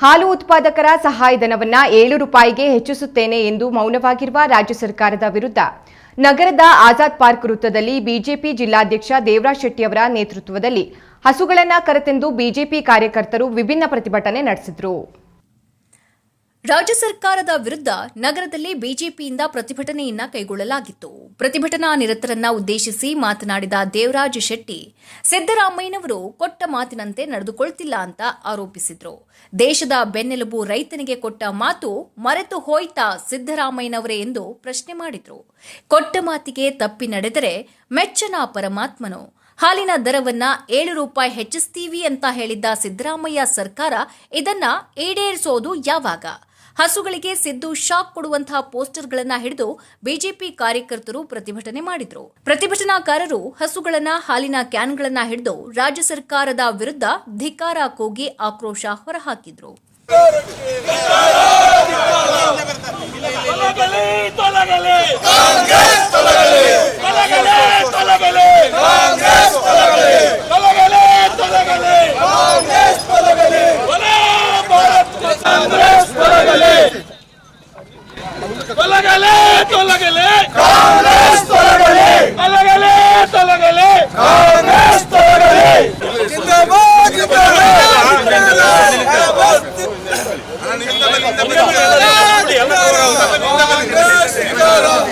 ಹಾಲು ಉತ್ಪಾದಕರ ಸಹಾಯಧನವನ್ನ ಏಳು ರೂಪಾಯಿಗೆ ಹೆಚ್ಚಿಸುತ್ತೇನೆ ಎಂದು ಮೌನವಾಗಿರುವ ರಾಜ್ಯ ಸರ್ಕಾರದ ವಿರುದ್ಧ ನಗರದ ಆಜಾದ್ ಪಾರ್ಕ್ ವೃತ್ತದಲ್ಲಿ ಬಿಜೆಪಿ ಜಿಲ್ಲಾಧ್ಯಕ್ಷ ದೇವರಾಜ್ ಶೆಟ್ಟಿಯವರ ನೇತೃತ್ವದಲ್ಲಿ ಹಸುಗಳನ್ನ ಕರೆತೆಂದು ಬಿಜೆಪಿ ಕಾರ್ಯಕರ್ತರು ವಿಭಿನ್ನ ಪ್ರತಿಭಟನೆ ನಡೆಸಿದರು. ರಾಜ್ಯ ಸರ್ಕಾರದ ವಿರುದ್ಧ ನಗರದಲ್ಲಿ ಬಿಜೆಪಿಯಿಂದ ಪ್ರತಿಭಟನೆಯನ್ನ ಕೈಗೊಳ್ಳಲಾಗಿತ್ತು. ಪ್ರತಿಭಟನಾ ನಿರತರನ್ನ ಉದ್ದೇಶಿಸಿ ಮಾತನಾಡಿದ ದೇವರಾಜ್ ಶೆಟ್ಟಿ, ಸಿದ್ದರಾಮಯ್ಯನವರು ಕೊಟ್ಟ ಮಾತಿನಂತೆ ನಡೆದುಕೊಳ್ತಿಲ್ಲ ಅಂತ ಆರೋಪಿಸಿದ್ರು. ದೇಶದ ಬೆನ್ನೆಲುಬು ರೈತನಿಗೆ ಕೊಟ್ಟ ಮಾತು ಮರೆತು ಹೋಯ್ತಾ ಸಿದ್ದರಾಮಯ್ಯನವರೇ ಎಂದು ಪ್ರಶ್ನೆ ಮಾಡಿದ್ರು. ಕೊಟ್ಟ ಮಾತಿಗೆ ತಪ್ಪಿ ನಡೆದರೆ ಮೆಚ್ಚನ ಪರಮಾತ್ಮನು. ಹಾಲಿನ ದರವನ್ನ ಏಳು ರೂಪಾಯಿ ಹೆಚ್ಚಿಸ್ತೀವಿ ಅಂತ ಹೇಳಿದ್ದ ಸಿದ್ದರಾಮಯ್ಯ ಸರ್ಕಾರ ಇದನ್ನ ಈಡೇರಿಸೋದು ಯಾವಾಗ? ಹಸುಗಳಿಗೆ ಸಿದ್ದು ಶಾಕ್ ಕೊಡುವಂತಹ ಪೋಸ್ಟರ್ಗಳನ್ನ ಹಿಡಿದು ಬಿಜೆಪಿ ಕಾರ್ಯಕರ್ತರು ಪ್ರತಿಭಟನೆ ಮಾಡಿದ್ರು. ಪ್ರತಿಭಟನಾಕಾರರು ಹಸುಗಳನ್ನ ಹಾಲಿನ ಕ್ಯಾನ್ಗಳನ್ನ ಹಿಡಿದು ರಾಜ್ಯ ಸರ್ಕಾರದ ವಿರುದ್ಧ ಧಿಕ್ಕಾರ ಕೂಗಿ ಆಕ್ರೋಶ ಹೊರಹಾಕಿದ್ರು. ತೊಲಗಲಿ ತೊಲಗಲಿ ಕಾಂಗ್ರೆಸ್ ತೊಲಗಲಿ ತೊಲಗಲಿ ತೊಲಗಲಿ ಕಾಂಗ್ರೆಸ್ ತೊಲಗಲಿ ಜಿಂದಾಬಾದ್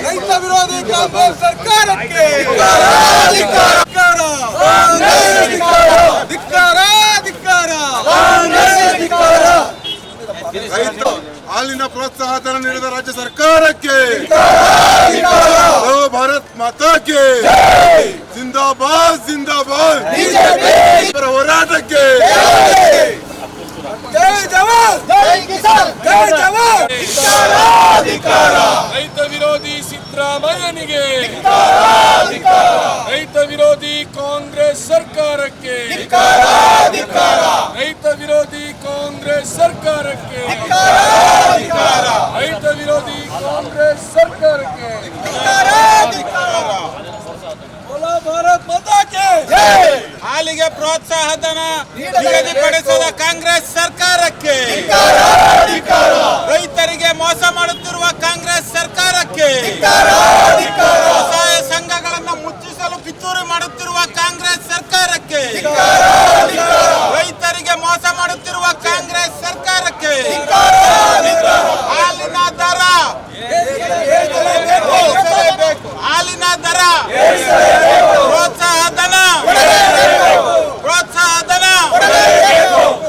ರೈತ ವಿರೋಧಿ ಕಾಂಗ್ರೆಸ್ ಸರ್ಕಾರಕ್ಕೆ ಧಿಕ್ಕಾರ ಧಿಕ್ಕಾರ ರೈತ ಹಾಲಿನ ಪ್ರೋತ್ಸಾಹಧನ ನೀಡಿದ ರಾಜ್ಯ ಸರ್ಕಾರಕ್ಕೆ. ಭಾರತ್ ಮಾತಾಕ್ಕೆ ಜಿಂದಾಬಾದ್ ಜಿಂದಾಬಾದ್. ಇವರ ಹೋರಾಟಕ್ಕೆ. ಜೈ ಜವಾನ್ ಜೈ ಕಿಸಾನ್ ಜೈ ಜವಾನ್. ರೈತ ವಿರೋಧಿ ಸಿದ್ದರಾಮಯ್ಯನಿಗೆ. ರೈತ ವಿರೋಧಿ ಕಾಂಗ್ರೆಸ್ ಸರ್ಕಾರಕ್ಕೆ ರೈತ ವಿರೋಧಿ ಕಾಂಗ್ರೆಸ್ ಸರ್ಕಾರಕ್ಕೆ ರೈತ ವಿರೋಧಿ ಕಾಂಗ್ರೆಸ್ ಸರ್ಕಾರಕ್ಕೆ ಬೋಲೋ ಭಾರತ್ ಮಾತಾಕ್ಕೆ ಹಾಲಿಗೆ ಪ್ರೋತ್ಸಾಹಧನ ನಿಗದಿಪಡಿಸದ ಕಾಂಗ್ರೆಸ್ ಸರ್ಕಾರಕ್ಕೆ. ರೈತರಿಗೆ ಮೋಸ ಮಾಡುತ್ತಿರುವ ಕಾಂಗ್ರೆಸ್ ಸರ್ಕಾರಕ್ಕೆ ವ್ಯವಸಾಯ ಸಂಘಗಳನ್ನು ಮುಚ್ಚಿಸಲು ಕಿತ್ತೂರು ಮಾಡುತ್ತಿರುವ ಕಾಂಗ್ರೆಸ್ ಸರ್ಕಾರಕ್ಕೆ ರೈತರಿಗೆ ಮೋಸ ಮಾಡುತ್ತಿರುವ ಕಾಂಗ್ರೆಸ್ ಸರ್ಕಾರಕ್ಕೆ ಹಾಲಿನ ದರ ಏರಿಸಲೇಬೇಕು. ಹಾಲಿನ ದರ ಪ್ರೋತ್ಸಾಹ ಧನ ಪ್ರೋತ್ಸಾಹ ಧನ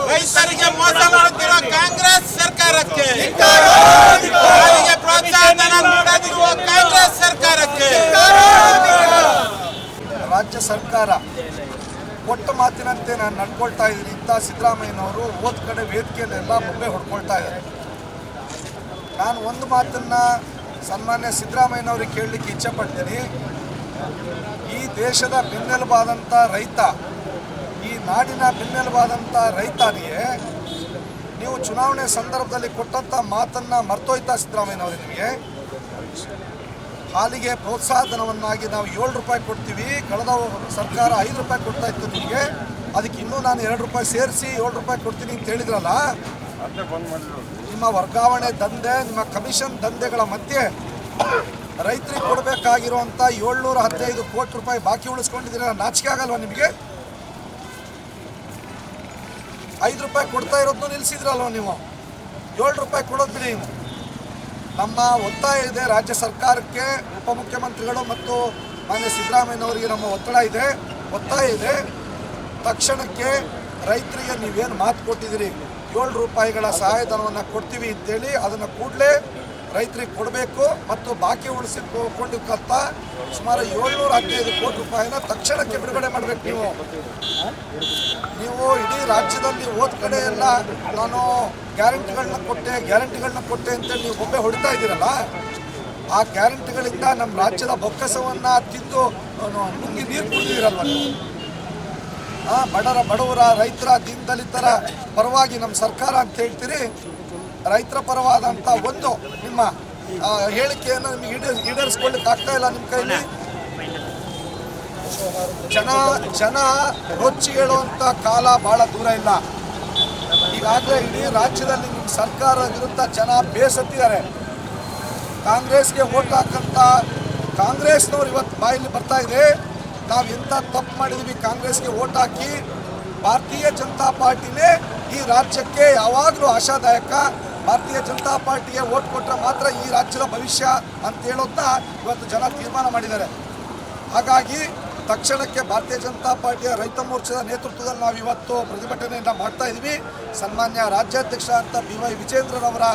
ರೈತರಿಗೆ ಮೋಸ ಮಾಡುತ್ತಿರುವ ಕಾಂಗ್ರೆಸ್ ಸರ್ಕಾರಕ್ಕೆ ಹಾಲಿಗೆ ಪ್ರೋತ್ಸಾಹ ಧನ ನೀಡದಿರುವ ಕಾಂಗ್ರೆಸ್ ಸರ್ಕಾರಕ್ಕೆ ರಾಜ್ಯ ಸರ್ಕಾರ ಕೊಟ್ಟ ಮಾತಿನಂತೆ ನಾನು ನಡ್ಕೊಳ್ತಾ ಇದ್ದೀನಿ. ಇಂಥ ಸಿದ್ದರಾಮಯ್ಯನವರು ಓದ್ ಕಡೆ ವೇದಿಕೆಯಲ್ಲೆಲ್ಲ ಬೊಬ್ಬೆ ಹೊಡ್ಕೊಳ್ತಾ ಇದ್ದಾರೆ. ನಾನು ಒಂದು ಮಾತನ್ನ ಸನ್ಮಾನ್ಯ ಸಿದ್ದರಾಮಯ್ಯನವ್ರಿಗೆ ಕೇಳಲಿಕ್ಕೆ ಇಚ್ಛೆ ಪಡ್ತೀನಿ ಈ ದೇಶದ ಬೆನ್ನೆಲುಬಾದಂಥ ರೈತ, ಈ ನಾಡಿನ ಬೆನ್ನೆಲುಬಾದಂಥ ರೈತನಿಗೆ ನೀವು ಚುನಾವಣೆ ಸಂದರ್ಭದಲ್ಲಿ ಕೊಟ್ಟಂಥ ಮಾತನ್ನು ಮರ್ತೋಯ್ತಾ ಸಿದ್ದರಾಮಯ್ಯನವರು ನಿಮಗೆ. ಹಾಲಿಗೆ ಪ್ರೋತ್ಸಾಹ ಧನವನ್ನಾಗಿ ನಾವು ಏಳು ರೂಪಾಯಿ ಕೊಡ್ತೀವಿ. ಕಳೆದ ಸರ್ಕಾರ ಐದು ರೂಪಾಯಿ ಕೊಡ್ತಾ ಇತ್ತು ನಿಮಗೆ. ಅದಕ್ಕೆ ಇನ್ನೂ ನಾನು ಎರಡು ರೂಪಾಯಿ ಸೇರಿಸಿ ಏಳು ರೂಪಾಯಿ ಕೊಡ್ತೀನಿ ಅಂತ ಹೇಳಿದ್ರಲ್ಲ, ನಿಮ್ಮ ವರ್ಗಾವಣೆ ದಂಧೆ, ನಿಮ್ಮ ಕಮಿಷನ್ ದಂಧೆಗಳ ಮಧ್ಯೆ ರೈತರಿಗೆ ಕೊಡಬೇಕಾಗಿರುವಂಥ ಏಳ್ನೂರ ಹದಿನೈದು ಕೋಟಿ ರೂಪಾಯಿ ಬಾಕಿ ಉಳಿಸ್ಕೊಂಡಿದ್ದೀರ? ನಾಚಿಕೆ ಆಗಲ್ವಾ ನಿಮಗೆ? ಐದು ರೂಪಾಯಿ ಕೊಡ್ತಾ ಇರೋದನ್ನು ನಿಲ್ಲಿಸಿದ್ರಲ್ವ ನೀವು? ಏಳು ರೂಪಾಯಿ ಕೊಡೋದು ಬಿಡಿ ನೀವು. ನಮ್ಮ ಒತ್ತಾಯ ಇದೆ ರಾಜ್ಯ ಸರ್ಕಾರಕ್ಕೆ ಉಪಮುಖ್ಯಮಂತ್ರಿಗಳು ಮತ್ತು ಮಾನ್ಯ ಸಿದ್ದರಾಮಯ್ಯನವರಿಗೆ ನಮ್ಮ ಒತ್ತಡ ಇದೆ, ಒತ್ತಾಯ ಇದೆ. ತಕ್ಷಣಕ್ಕೆ ರೈತರಿಗೆ ನೀವೇನು ಮಾತು ಕೊಟ್ಟಿದ್ದೀರಿ? ಏಳು ರೂಪಾಯಿಗಳ ಸಹಾಯಧನವನ್ನು ಕೊಡ್ತೀವಿ ಅಂತೇಳಿ ಅದನ್ನು ಕೂಡಲೇ ರೈತರಿಗೆ ಕೊಡಬೇಕು ಮತ್ತು ಬಾಕಿ ಉಳಿಸಿಕೊಂಡಿಕ್ಕಂಥ ಸುಮಾರು ಏಳ್ನೂರ ಹದಿನೈದು ಕೋಟಿ ರೂಪಾಯಿನ ತಕ್ಷಣಕ್ಕೆ ಬಿಡುಗಡೆ ಮಾಡಬೇಕು ನೀವು. ರಾಜ್ಯದಲ್ಲಿ ಹೋದ ಕಡೆ ಎಲ್ಲ ನಾನು ಗ್ಯಾರಂಟಿಗಳನ್ನ ಕೊಟ್ಟೆ ಗ್ಯಾರಂಟಿಗಳನ್ನ ಕೊಟ್ಟೆ ಅಂತೇಳಿ ನೀವು ಒಬ್ಬೆ ಹೊಡಿತಾ ಇದ್ದೀರಲ್ಲ, ಆ ಗ್ಯಾರಂಟಿಗಳಿಂದ ನಮ್ಮ ರಾಜ್ಯದ ಬೊಕ್ಕಸವನ್ನು ತಿಂದು ನುಂಗಿ ನೀರು ಕುಡಿದಿರಲ್ವ ನೀವು ಆ ಬಡರ ಬಡವರ ರೈತರ ದೀನದಲಿತರ ಪರವಾಗಿ ನಮ್ಮ ಸರ್ಕಾರ ಅಂತ ಹೇಳ್ತೀರಿ, ರೈತರ ಪರವಾದಂಥ ಒಂದು ನಿಮ್ಮ ಹೇಳಿಕೆಯನ್ನು ನಿಮಗೆ ಈಡೇರ್ ಈಡೇರಿಸ್ಕೊಳ್ಳಿಕ್ಕೆ ಆಗ್ತಾ ಇಲ್ಲ ನಿಮ್ಮ ಕೈಲಿ. ಜನ ಜನ ರೊಚ್ಚಿ ಹೇಳುವಂಥ ಕಾಲ ಭಾಳ ದೂರ ಇಲ್ಲ. ಈಗ ಈಗಾಗಲೇ ಇಡೀ ರಾಜ್ಯದಲ್ಲಿ ನಿಮ್ಮ ಸರ್ಕಾರ ವಿರುದ್ಧ ಜನ ಬೇಸತ್ತಿದ್ದಾರೆ. ಕಾಂಗ್ರೆಸ್ಗೆ ಓಟ್ ಹಾಕಂತ ಕಾಂಗ್ರೆಸ್ನವ್ರು ಇವತ್ತು ಬಾಯಲ್ಲಿ ಬರ್ತಾ ಇದೆ. ನಾವು ಎಂಥ ತಪ್ಪು ಮಾಡಿದ್ವಿ ಕಾಂಗ್ರೆಸ್ಗೆ ಓಟ್ ಹಾಕಿ, ಭಾರತೀಯ ಜನತಾ ಪಾರ್ಟಿನೇ ಈ ರಾಜ್ಯಕ್ಕೆ ಯಾವಾಗಲೂ ಆಶಾದಾಯಕ. ಭಾರತೀಯ ಜನತಾ ಪಾರ್ಟಿಗೆ ಓಟ್ ಕೊಟ್ಟರೆ ಮಾತ್ರ ಈ ರಾಜ್ಯದ ಭವಿಷ್ಯ ಅಂತ ಹೇಳೋದನ್ನ ಇವತ್ತು ಜನ ತೀರ್ಮಾನ ಮಾಡಿದ್ದಾರೆ. ಹಾಗಾಗಿ ತಕ್ಷಣಕ್ಕೆ ಭಾರತೀಯ ಜನತಾ ಪಾರ್ಟಿಯ ರೈತ ಮೋರ್ಚಾದ ನೇತೃತ್ವದಲ್ಲಿ ನಾವು ಇವತ್ತು ಪ್ರತಿಭಟನೆಯನ್ನು ಮಾಡ್ತಾ ಇದ್ವಿ. ಸನ್ಮಾನ್ಯ ರಾಜ್ಯಾಧ್ಯಕ್ಷ ಅಂತ ಬಿ ವೈ ವಿಜೇಂದ್ರನವರ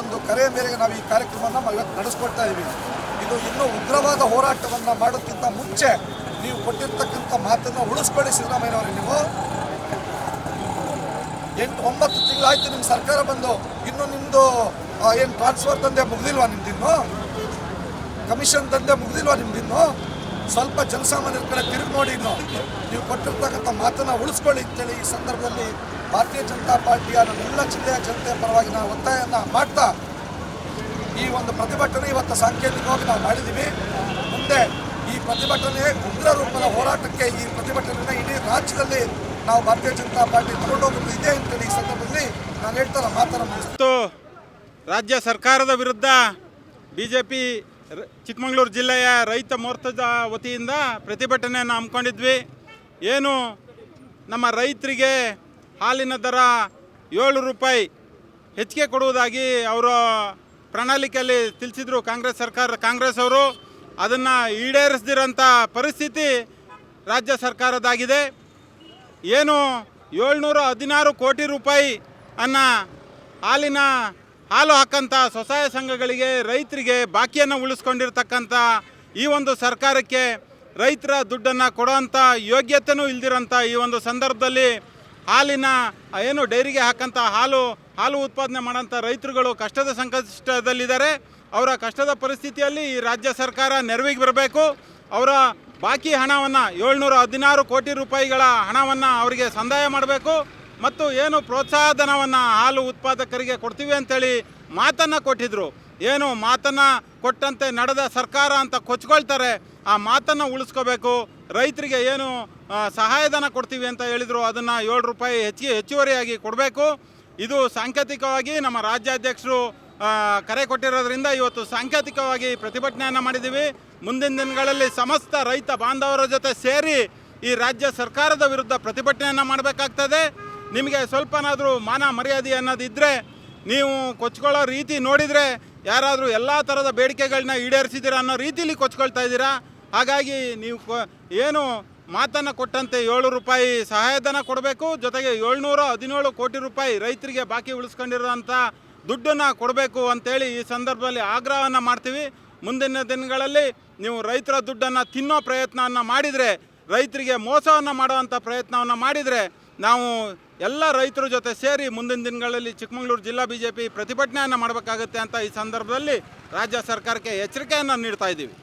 ಒಂದು ಕರೆ ಮೇರೆಗೆ ನಾವು ಈ ಕಾರ್ಯಕ್ರಮವನ್ನು ಇವತ್ತು ನಡೆಸ್ಕೊಡ್ತಾ ಇದ್ವಿ. ಇದು ಇನ್ನೂ ಉಗ್ರವಾದ ಹೋರಾಟವನ್ನು ಮಾಡೋಕ್ಕಿಂತ ಮುಂಚೆ ನೀವು ಕೊಟ್ಟಿರ್ತಕ್ಕಂಥ ಮಾತನ್ನು ಉಳಿಸ್ಕೊಳ್ಳಿ ಸಿದ್ದರಾಮಯ್ಯನವರೇ ನೀವು. ಎಂಟು ಒಂಬತ್ತು ತಿಂಗಳಾಯ್ತು ನಿಮ್ಮ ಸರ್ಕಾರ ಬಂದು ಇನ್ನು ನಿಮ್ಮದು ಏನು ಟ್ರಾನ್ಸ್ಫರ್ ದಂಧೆ ಮುಗಿದಿಲ್ವಾ ನಿಮ್ದಿನ್ನು? ಕಮಿಷನ್ ದಂಧೆ ಮುಗಿದಿಲ್ವಾ ನಿಮ್ದಿನ್ನು? ಸ್ವಲ್ಪ ಜನಸಾಮಾನ್ಯರ ಕಡೆ ತಿರುಗಿ ನೋಡಿ ನೀವು ಕೊಟ್ಟಿರ್ತಕ್ಕಂಥ ಮಾತನ್ನು ಉಳಿಸ್ಕೊಳ್ಳಿ ಅಂತೇಳಿ ಈ ಸಂದರ್ಭದಲ್ಲಿ ಭಾರತೀಯ ಜನತಾ ಪಾರ್ಟಿಯ ನಮ್ಮೆಲ್ಲ ಜಿಲ್ಲೆಯ ಜನತೆ ಪರವಾಗಿ ನಾವು ಒತ್ತಾಯವನ್ನು ಮಾಡ್ತಾ ಈ ಒಂದು ಪ್ರತಿಭಟನೆ ಇವತ್ತು ಸಾಂಕೇತಿಕವಾಗಿ ನಾವು ಮಾಡಿದ್ದೀವಿ. ಮುಂದೆ ಈ ಪ್ರತಿಭಟನೆ ಉಗ್ರ ರೂಪದ ಹೋರಾಟಕ್ಕೆ ಈ ಪ್ರತಿಭಟನೆಯನ್ನು ಇಡೀ ರಾಜ್ಯದಲ್ಲಿ ನಾವು ಭಾರತೀಯ ಜನತಾ ಪಾರ್ಟಿ ತಗೊಂಡೋಗೋದು ಇದೆ ಅಂತೇಳಿ ಈ ಸಂದರ್ಭದಲ್ಲಿ ನಾನು ಹೇಳ್ತಾರೆ ಮಾತನ್ನು ರಾಜ್ಯ ಸರ್ಕಾರದ ವಿರುದ್ಧ ಬಿ ಚಿಕ್ಕಮಗಳೂರು ಜಿಲ್ಲೆಯ ರೈತ ಮೋರ್ಚಾದ ವತಿಯಿಂದ ಪ್ರತಿಭಟನೆಯನ್ನು ಹಮ್ಮಿಕೊಂಡಿದ್ವಿ. ಏನು ನಮ್ಮ ರೈತರಿಗೆ ಹಾಲಿನ ದರ ಏಳು ರೂಪಾಯಿ ಹೆಚ್ಚಿಗೆ ಕೊಡುವುದಾಗಿ ಅವರು ಪ್ರಣಾಳಿಕೆಯಲ್ಲಿ ತಿಳಿಸಿದರು ಕಾಂಗ್ರೆಸ್ ಸರ್ಕಾರ, ಕಾಂಗ್ರೆಸ್ ಅವರು. ಅದನ್ನು ಈಡೇರಿಸದಿರೋಂಥ ಪರಿಸ್ಥಿತಿ ರಾಜ್ಯ ಸರ್ಕಾರದಾಗಿದೆ ಏನು ಏಳ್ನೂರ ಹದಿನಾರು ಕೋಟಿ ರೂಪಾಯಿ ಅನ್ನ ಹಾಲಿನ ಹಾಲು ಹಾಕಂಥ ಸ್ವಸಹಾಯ ಸಂಘಗಳಿಗೆ ರೈತರಿಗೆ ಬಾಕಿಯನ್ನು ಉಳಿಸ್ಕೊಂಡಿರ್ತಕ್ಕಂಥ ಈ ಒಂದು ಸರ್ಕಾರಕ್ಕೆ ರೈತರ ದುಡ್ಡನ್ನು ಕೊಡೋಂಥ ಯೋಗ್ಯತೆಯೂ ಇಲ್ದಿರೋಂಥ ಈ ಒಂದು ಸಂದರ್ಭದಲ್ಲಿ ಹಾಲಿನ ಏನು ಡೈರಿಗೆ ಹಾಕಂಥ ಹಾಲು ಹಾಲು ಉತ್ಪಾದನೆ ಮಾಡೋಂಥ ರೈತರುಗಳು ಕಷ್ಟದ ಸಂಕಷ್ಟದಲ್ಲಿದ್ದಾರೆ. ಅವರ ಕಷ್ಟದ ಪರಿಸ್ಥಿತಿಯಲ್ಲಿ ಈ ರಾಜ್ಯ ಸರ್ಕಾರ ನೆರವಿಗೆ ಬರಬೇಕು. ಅವರ ಬಾಕಿ ಹಣವನ್ನು ಏಳ್ನೂರ ಹದಿನಾರು ಕೋಟಿ ರೂಪಾಯಿಗಳ ಹಣವನ್ನು ಅವರಿಗೆ ಸಂದಾಯ ಮಾಡಬೇಕು. ಮತ್ತು ಏನು ಪ್ರೋತ್ಸಾಹಧನವನ್ನು ಹಾಲು ಉತ್ಪಾದಕರಿಗೆ ಕೊಡ್ತೀವಿ ಅಂತೇಳಿ ಮಾತನ್ನು ಕೊಟ್ಟಿದ್ರು. ಏನು ಮಾತನ್ನು ಕೊಟ್ಟಂತೆ ನಡೆದ ಸರ್ಕಾರ ಅಂತ ಕೊಚ್ಕೊಳ್ತಾರೆ, ಆ ಮಾತನ್ನು ಉಳಿಸ್ಕೋಬೇಕು. ರೈತರಿಗೆ ಏನು ಸಹಾಯಧನ ಕೊಡ್ತೀವಿ ಅಂತ ಹೇಳಿದರು, ಅದನ್ನು ಏಳು ರೂಪಾಯಿ ಹೆಚ್ಚಿಗೆ ಹೆಚ್ಚುವರಿಯಾಗಿ ಕೊಡಬೇಕು. ಇದು ಸಾಂಕೇತಿಕವಾಗಿ ನಮ್ಮ ರಾಜ್ಯಾಧ್ಯಕ್ಷರು ಕರೆ ಕೊಟ್ಟಿರೋದ್ರಿಂದ ಇವತ್ತು ಸಾಂಕೇತಿಕವಾಗಿ ಪ್ರತಿಭಟನೆಯನ್ನು ಮಾಡಿದ್ದೀವಿ ಮುಂದಿನ ದಿನಗಳಲ್ಲಿ ಸಮಸ್ತ ರೈತ ಬಾಂಧವರ ಜೊತೆ ಸೇರಿ ಈ ರಾಜ್ಯ ಸರ್ಕಾರದ ವಿರುದ್ಧ ಪ್ರತಿಭಟನೆಯನ್ನು ಮಾಡಬೇಕಾಗ್ತದೆ. ನಿಮಗೆ ಸ್ವಲ್ಪನಾದರೂ ಮಾನ ಮರ್ಯಾದೆ ಅನ್ನೋದಿದ್ದರೆ ನೀವು ಕೊಚ್ಕೊಳ್ಳೋ ರೀತಿ ನೋಡಿದರೆ ಯಾರಾದರೂ ಎಲ್ಲ ಥರದ ಬೇಡಿಕೆಗಳನ್ನ ಈಡೇರಿಸಿದ್ದೀರಾ ಅನ್ನೋ ರೀತಿಲಿ ಕೊಚ್ಕೊಳ್ತಾ ಇದ್ದೀರಾ? ಹಾಗಾಗಿ ನೀವು ಏನು ಮಾತನ್ನು ಕೊಟ್ಟಂತೆ ಏಳು ರೂಪಾಯಿ ಸಹಾಯಧನ ಕೊಡಬೇಕು, ಜೊತೆಗೆ ಏಳ್ನೂರ ಹದಿನೇಳು ಕೋಟಿ ರೂಪಾಯಿ ರೈತರಿಗೆ ಬಾಕಿ ಉಳಿಸ್ಕೊಂಡಿರೋಂಥ ದುಡ್ಡನ್ನು ಕೊಡಬೇಕು ಅಂತೇಳಿ ಈ ಸಂದರ್ಭದಲ್ಲಿ ಆಗ್ರಹವನ್ನು ಮಾಡ್ತೀವಿ. ಮುಂದಿನ ದಿನಗಳಲ್ಲಿ ನೀವು ರೈತರ ದುಡ್ಡನ್ನು ತಿನ್ನೋ ಪ್ರಯತ್ನವನ್ನು ಮಾಡಿದರೆ, ರೈತರಿಗೆ ಮೋಸವನ್ನು ಮಾಡುವಂಥ ಪ್ರಯತ್ನವನ್ನು ಮಾಡಿದರೆ ನಾವು ಎಲ್ಲ ರೈತರ ಜೊತೆ ಸೇರಿ ಮುಂದಿನ ದಿನಗಳಲ್ಲಿ ಚಿಕ್ಕಮಗಳೂರು ಜಿಲ್ಲಾ ಬಿ ಜೆ ಪಿ ಪ್ರತಿಭಟನೆಯನ್ನು ಮಾಡಬೇಕಾಗುತ್ತೆ ಅಂತ ಈ ಸಂದರ್ಭದಲ್ಲಿ ರಾಜ್ಯ ಸರ್ಕಾರಕ್ಕೆ ಎಚ್ಚರಿಕೆಯನ್ನು ನೀಡ್ತಾ ಇದ್ದೀವಿ.